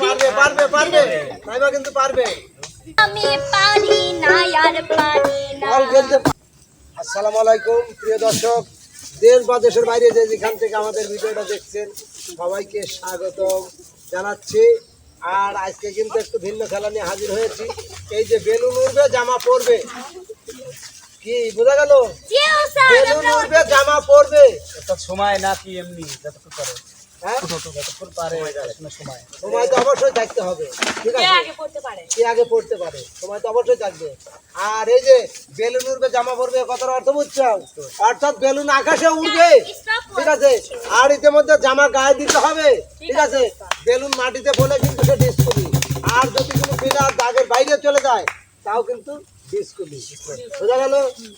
পারবে পারবে পারবে। নাইবা কিন্তু পারবে। আমি পারি না আর পারি না। বল খেলতে পা- আসসালামু আলাইকুম প্রিয় দর্শক। দেশ বা দেশের বাইরে যে যেখান থেকে আমাদের ভিডিওটা দেখছেন সবাইকে স্বাগত জানাচ্ছি। আর আজকে কিন্তু একটু ভিন্ন খেলা নিয়ে হাজির হয়েছি। এই যে বেলুন উড়বে জামা পরবে। কি বোঝা গেল? বেলুন উঠবে উড়বে জামা পরবে। সময় না কি এমনি যতটুকু হ্যাঁ? যতক্ষণ পারে সময় সময়। তো অবশ্যই থাকতে হবে। ঠিক আছে? আগে পড়তে পারে? কে আগে পড়তে পারে? সময় তো অবশ্যই থাকবে। আর এই যে বেলুন উড়বে জামা পরবে কথার অর্থ বুঝছ অর্থাৎ বেলুন আকাশে উড়বে। ঠিক আছে? আর ইতিমধ্যে জামা গায়ে দিতে হবে। ঠিক আছে বেলুন মাটিতে বলে কিন্তু সে ডিসকুলি আর যদি কোনো প্লেয়ার দাগের বাইরে চলে যায় তাও কিন্তু ডিসকুলি বোঝা গেল?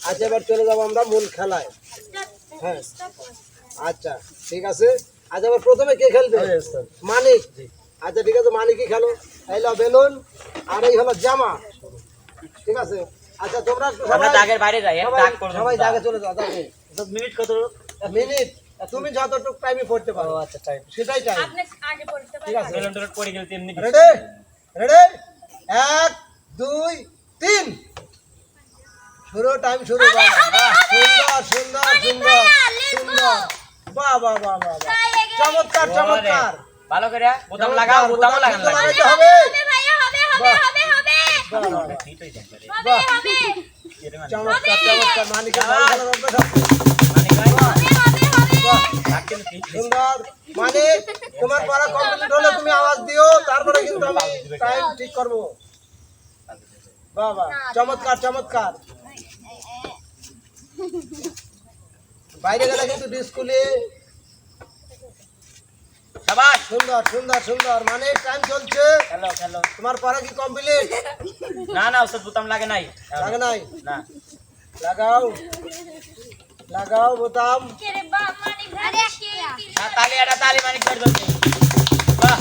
আচ্ছা এবার চলে যাব আমরা মূল খেলায়। হ্যাঁ। আচ্ছা ঠিক আছে? আচ্ছা এবার প্রথমে কে খেলবে? মানিক। আচ্ছা ঠিক আছে মানিকই খেলো। এই হলো বেলুন। আর এই হলো জামা। ঠিক আছে? আচ্ছা তোমরা আমরা সবাই- দাগের বাইরে যাই সবাই- দাগ করব সবাই দাগে চলে যাও দাগে মিনিট কত? মিনিট তুমি যতটুকু টাইমে পড়তে পারো। আচ্ছা টাইম সেটাই টাইম আপনি আগে পড়তে ঠিক আছে? বেলুন টেলুন পড়ে গেলে তো এমনি রেডি রেডি এক দুই তিন। শুরু টাইম শুরু সুন্দর সুন্দর সুন্দর। সুন্দর বাহ বাহ বাহ বাহ বাহ। চমৎকার চমৎকার। ভালো করে বোতাম লাগাও বোতাম লাগান হবে হবে ভাইয়া হবে হবে হবে হবে। বাহ, বাহ, বাহ। ঠিক যাবে হবে হবে। চমৎকার ভালো। মানে সুন্দর। মানে তোমার পড়া কমপ্লিট হলে তুমি আওয়াজ দিও তারপরে কিন্তু আমি টাইম ঠিক করব। বাহ বাহ। চমৎকার চমৎকার। বাইরে গেলে কিন্তু ডিসকুলে শাবাশ সুন্দর সুন্দর সুন্দর। মানে টাইম চলছে। খেলো খেলো। তোমার পড়া কি কমপ্লিট না না ওসব বোতাম লাগে নাই। লাগে নাই? না। লাগাও। লাগাও বোতাম। তালি এটা তালি মানিক করে বাহ।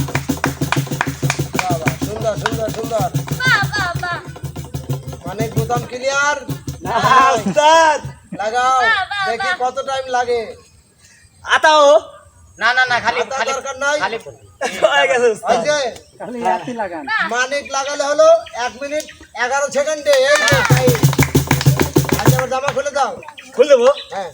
বাহ বাহ সুন্দর সুন্দর সুন্দর। বাহ বাহ বাহ মানে বোতাম ক্লিয়ার উস্তাদ! লাগাও। দেখি কত টাইম লাগে। আতাও। না না না খালি খালি দরকার নাই? খালি হয়ে গেছে উস্তাদ। হয়েছে মানিক লাগালে হলো এক মিনিট এগারো সেকেন্ডে এই যে time। আচ্ছা জামা খুলে দাও। খুলে দেবো? হ্যাঁ।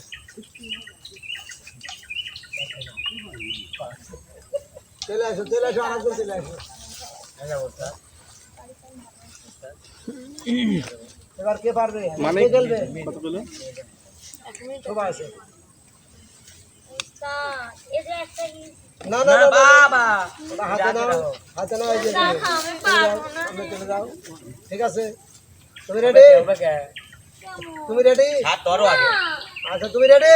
চলে আসো চলে আসো আরাম করে চলে আসো। এবার কে পারবে? কে খেলবে? আছে এই যে একটা না না না না, না, না। বাবা হাতে নাও হাতে নাও আমি পারব না। সামনে চলে যাও। ঠিক আছে। তুমি রেডি তুমি রেডি হাত ধরো আগে। আচ্ছা তুমি রেডি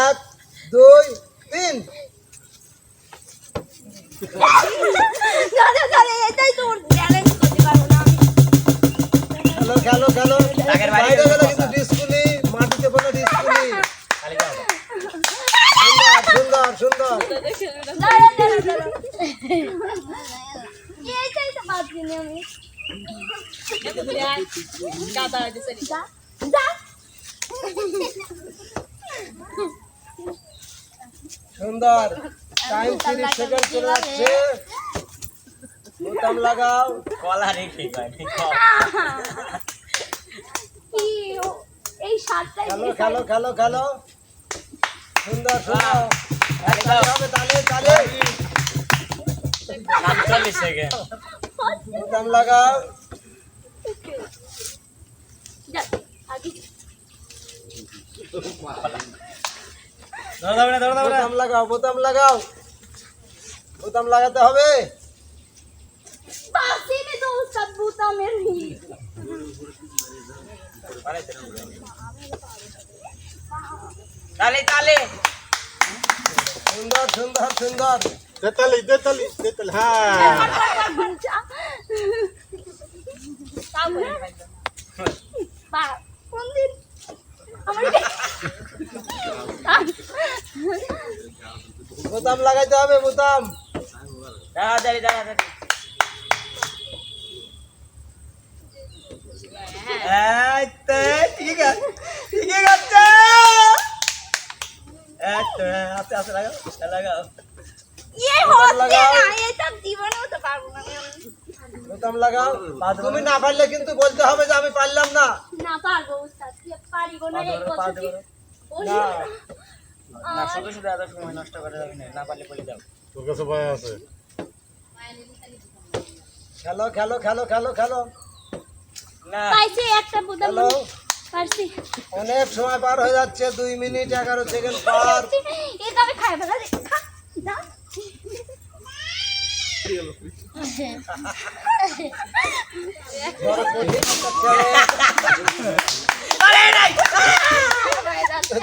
এক দুই তিন। খেলো খেলো খেলো। সুন্দর। টাইম তিরিশ সেকেন্ড চলে যাচ্ছে বোতাম লাগাও। কলা রেখে খেলো খেলো খেলো খেলো। সুন্দর সুন্দর। একদম। হবে তালে তালে চল্লিশ সেকেন্ড দাম লাগাও। বোতাম লাগাতে হবে। বোতামের তালে তালে। সুন্দর সুন্দর সুন্দর। তেতালি তেতালি তেতালি হ্যাঁ। বা কোন দিন? আমার বোতাম লাগাইতে হবে বোতাম তাড়াতাড়ি তাড়াতাড়ি ঠিক আছে ঠিক আছে আস্তে আস্তে লাগাও লাগাও। ইয়ে। বোতাম লাগাও। তুমি না পারলে কিন্তু বলতে হবে যে আমি পারলাম না। না পারব উস্তাদ কি পারিব না এই কথা না। না। শুধু শুধু এত সময় নষ্ট করে যাবি না না পারলে বলে দাও। তোর কাছে ভয় আছে। খেলো খেলো খেলো খেলো খেলো। না পাইছি একটা খেলো। পারছি। অনেক সময় পার হয়ে যাচ্ছে দুই মিনিট এগারো সেকেন্ড পার। আমি খাই ফেলা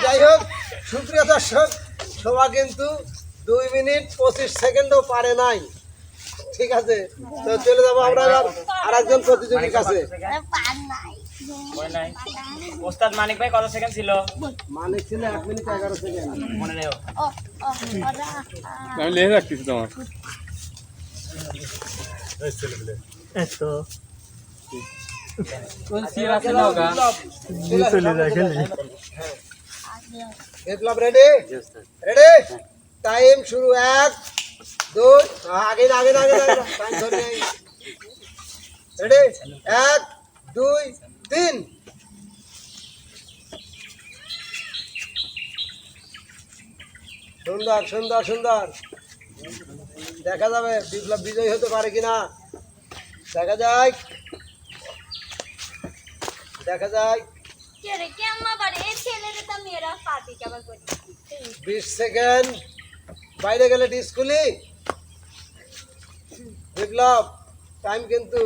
যাই হোক সুপ্রিয় দর্শক শোভা কিন্তু দুই মিনিট পঁচিশ সেকেন্ডও পারে নাই। ঠিক আছে তো চলে যাব আমরা এবার আর একজন প্রতিযোগীর কাছে। মনে নাই। ওস্তাদ মানিক ভাই কত সেকেন্ড ছিল? মানে ছিল এক মিনিট এগারো সেকেন্ড। মনে রেও ও। ও ওরা আমি লিখে রাখতেছি তোমার। এতো। বিপ্লব রেডি? রেডি? টাইম শুরু এক দুই আগে না, আগে না, আগে টাইম ধরে রেডি? এক দুই তিন সুন্দর সুন্দর সুন্দর। দেখা যাবে বিপ্লব বিজয়ী হতে পারে কিনা। দেখা যায় দেখা যায় বিশ সেকেন্ড। বাইরে গেলে ডিসকুলি বিপ্লব টাইম কিন্তু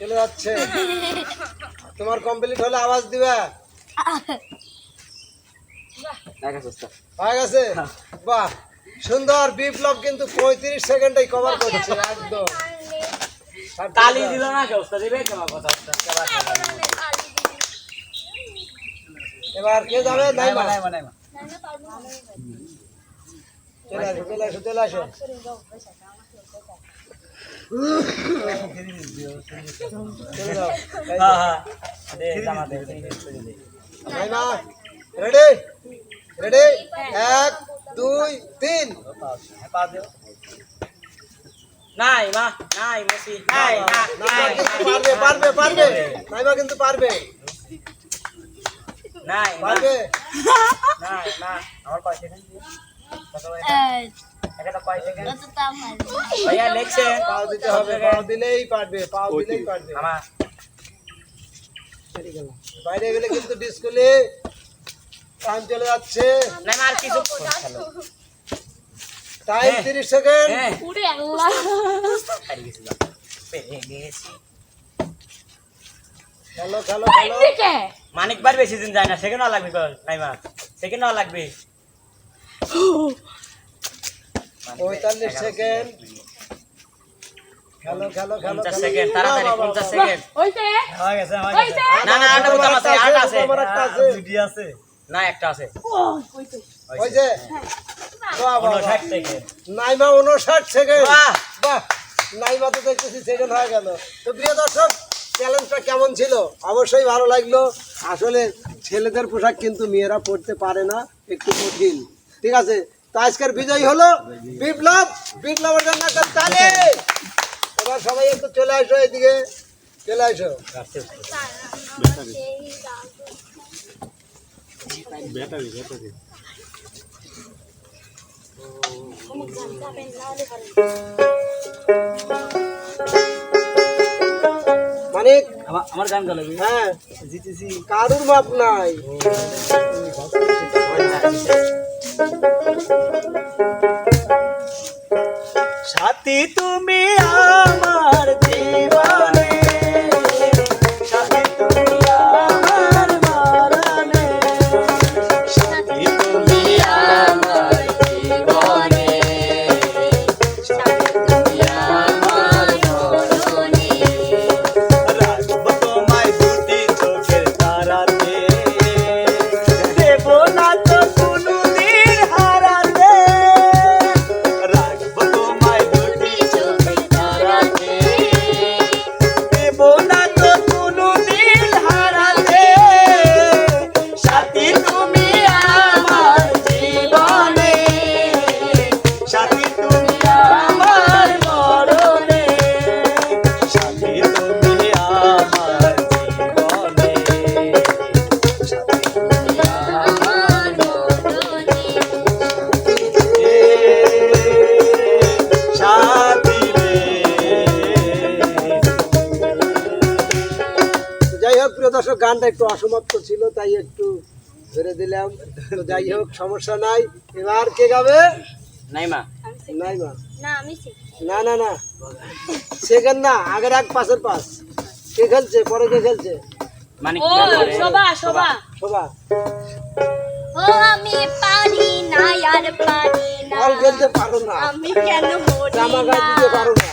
চলে যাচ্ছে। তোমার কমপ্লিট হলে আওয়াজ দিবে। হয়ে গেছে? বাহ সুন্দর বিপ্লব কিন্তু পঁয়ত্রিশ সেকেন্ডেই কভার করছে একদম। তালি দিল না কে দিবে কেমন কথা এবার কে যাবে? নাই চলে আসো চলে আসো চলে আসো। রেডি রেডি এক দুই তিন নাই মা নাই মসি নাই নাই পারবে পারবে পারবে নাইমা কিন্তু পারবে নাই পারবে নাই না আমার কয় সেকেন্ড কত ভাই একটা কয় সেকেন্ড তো তা মারি ভাইয়া লেখছেন পাও দিতে হবে পাও দিলেই পারবে পাও দিলেই পারবে। আমার বাইরে গেলে কিন্তু ডিসকুলে টাইম চলে যাচ্ছে। নাই আর কিছু টাইম হ্যাঁ। তিরিশ সেকেন্ড। হ্যাঁ। পুরে আল্লাহ। হারিয়ে গেছি যা। গেছি। খেলো খেলো খেলো। এদিকে বেশি দিন যায় না সেকেন্ড লাগবে কল নাই মা সেকেন্ড লাগবে। পঁয়তাল্লিশ সেকেন্ড। খেলো খেলো খেলো সেকেন্ড তাড়াতাড়ি বাহ, বাহ, পঞ্চাশ বাহ, সেকেন্ড। হইছে? হয়ে গেছে হয়ে না না আটা বোতাম আছে আটা আছে। আমার একটা আছে। দুটি আছে। না একটা আছে। ও হইছে। বাহ, বাহ, বাহ। ষাট সেকেন্ড। নাইমা উনষাট সেকেন্ড। বাহ। বাহ নাইমা তো দেখতেছি সেকেন্ড হয়ে গেল। তো প্রিয় দর্শক চ্যালেঞ্জটা কেমন ছিল? অবশ্যই ভালো লাগল। আসলে ছেলেদের পোশাক কিন্তু মেয়েরা পরতে পারে না একটু কঠিন। ঠিক আছে? তো আজকের বিজয় হলো বিপ্লব। বিপ্লবের জন্য একটা তালে। এবার সবাই একটু চলে আসো এদিকে। চলে আসো। ব্যাটারি ব্যাটারি মানে আমার আমার গান গালো। হ্যাঁ। জিতেছি। কারুর মাপ নাই। সাথী তুমি গানটা একটু অসমাপ্ত ছিল তাই একটু ধরে দিলাম। তো যাই হোক সমস্যা নাই। এবার কে গাবে? নাই মা নাই মা না না না। সেকেন্ড না আগের এক পাশের পাস কে খেলছে? পরে কে খেলছে? মানে ও শোভা শোভা। শোভা। ও আমি পারি না আর পারি না। বল খেলতে পারো না। আমি কেন মরি জামা গায়ে দিতে পারো না।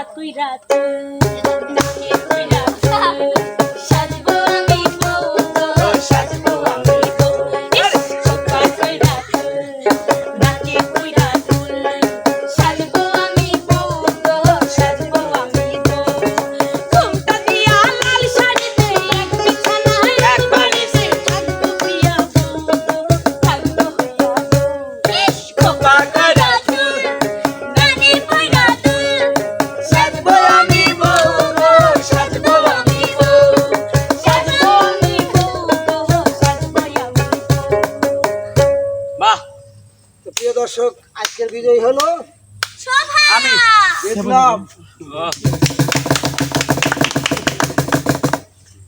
পা তুই নাকে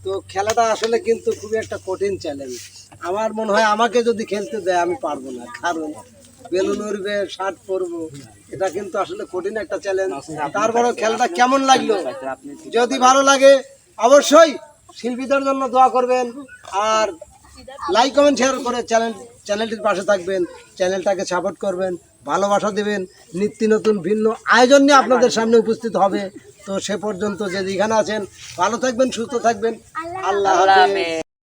তো খেলাটা আসলে কিন্তু খুবই একটা কঠিন চ্যালেঞ্জ আমার মনে হয় আমাকে যদি খেলতে দেয়, আমি পারব না। কারণ বেলুন উড়বে শার্ট পরবো, এটা কিন্তু আসলে কঠিন একটা চ্যালেঞ্জ তারপরে খেলাটা কেমন লাগল? যদি ভালো লাগে, অবশ্যই শিল্পীদের জন্য দোয়া করবেন। আর লাইক কমেন্ট শেয়ার করে চ্যানেল চ্যানেলটির পাশে থাকবেন। চ্যানেলটাকে সাপোর্ট করবেন। ভালোবাসা দেবেন নিত্য নতুন ভিন্ন আয়োজন নিয়ে আপনাদের সামনে উপস্থিত হবে। তো সে পর্যন্ত যে যেখানে আছেন ভালো থাকবেন সুস্থ থাকবেন। আল্লাহ হাফেজ।